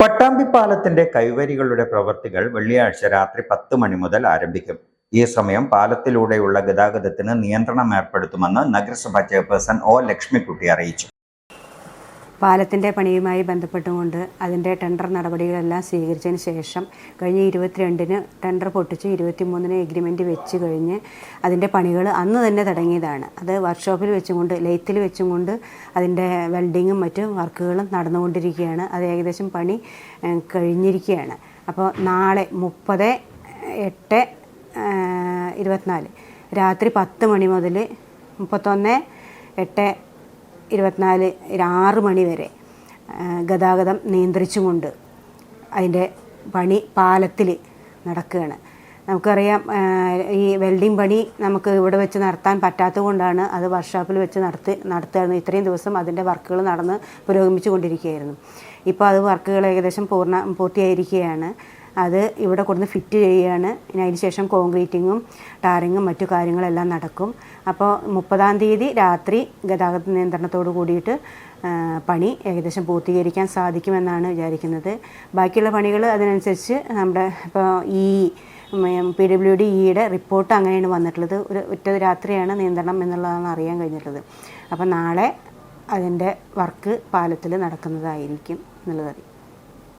പട്ടാമ്പിപ്പാലത്തിന്റെ കൈവരികളുടെ പ്രവൃത്തികൾ വെള്ളിയാഴ്ച രാത്രി പത്ത് മണി മുതൽ ആരംഭിക്കും. ഈ സമയം പാലത്തിലൂടെയുള്ള ഗതാഗതത്തിന് നിയന്ത്രണം ഏർപ്പെടുത്തുമെന്ന് നഗരസഭാ ചെയർപേഴ്സൺ ഒ ലക്ഷ്മിക്കുട്ടി അറിയിച്ചു. പാലത്തിന്റെ പണിയുമായി ബന്ധപ്പെട്ടുകൊണ്ട് അതിന്റെ ടെൻഡർ നടപടികളെല്ലാം സ്വീകരിച്ചതിന് ശേഷം കഴിഞ്ഞ ഇരുപത്തിരണ്ടിന് ടെൻഡർ പൊട്ടിച്ച് ഇരുപത്തിമൂന്നിന് എഗ്രിമെന്റ് വെച്ച് കഴിഞ്ഞ് അതിന്റെ പണികൾ അന്ന് തന്നെ തുടങ്ങിയതാണ്. അത് വർക്ക്ഷോപ്പിൽ വെച്ചുകൊണ്ട് ലെയ്ത്തിൽ വെച്ചുകൊണ്ട് അതിന്റെ വെൽഡിങ്ങും മറ്റു വർക്കുകളും നടന്നുകൊണ്ടിരിക്കുകയാണ്. അത് ഏകദേശം പണി കഴിഞ്ഞിരിക്കുകയാണ്. അപ്പോൾ നാളെ മുപ്പത് എട്ട് ഇരുപത്തിനാല് രാത്രി പത്ത് മണി മുതൽ മുപ്പത്തൊന്ന് എട്ട് ഇരുപത്തിനാല് ആറ് മണി വരെ ഗതാഗതം നിയന്ത്രിച്ചുകൊണ്ട് അതിന്റെ പണി പാലത്തിൽ നടക്കുകയാണ്. നമുക്കറിയാം ഈ വെൽഡിംഗ് പണി നമുക്ക് ഇവിടെ വെച്ച് നടത്താൻ പറ്റാത്തത് കൊണ്ടാണ് അത് വർക്ക്ഷോപ്പിൽ വെച്ച് നടത്തി നടത്തുകയായിരുന്നു. ഇത്രയും ദിവസം അതിന്റെ വർക്കുകൾ നടന്ന് പുരോഗമിച്ചു കൊണ്ടിരിക്കുകയായിരുന്നു ഇപ്പോൾ അത് വർക്കുകൾ ഏകദേശം പൂർണ പൂർത്തിയായിരിക്കുകയാണ്. അത് ഇവിടെ കൊടുന്ന് ഫിറ്റ് ചെയ്യുകയാണ്. ഇനി അതിന് ശേഷം കോൺക്രീറ്റിങ്ങും ടാറിങ്ങും മറ്റു കാര്യങ്ങളെല്ലാം നടക്കും. അപ്പോൾ മുപ്പതാം തീയതി രാത്രി ഗതാഗത നിയന്ത്രണത്തോട് കൂടിയിട്ട് പണി ഏകദേശം പൂർത്തീകരിക്കാൻ സാധിക്കുമെന്നാണ് വിചാരിക്കുന്നത്. ബാക്കിയുള്ള പണികൾ അതിനനുസരിച്ച് നമ്മുടെ ഇപ്പോൾ ഈ പി ഡബ്ല്യു ഡി ഇയുടെ റിപ്പോർട്ട് അങ്ങനെയാണ് വന്നിട്ടുള്ളത്. ഒരു ഒറ്റ രാത്രിയാണ് നിയന്ത്രണം എന്നുള്ളതാണ് അറിയാൻ കഴിഞ്ഞിട്ടുള്ളത്. അപ്പോൾ നാളെ അതിന്റെ വർക്ക് പാലത്തിൽ നടക്കുന്നതായിരിക്കും എന്നുള്ളത് അറിയാം.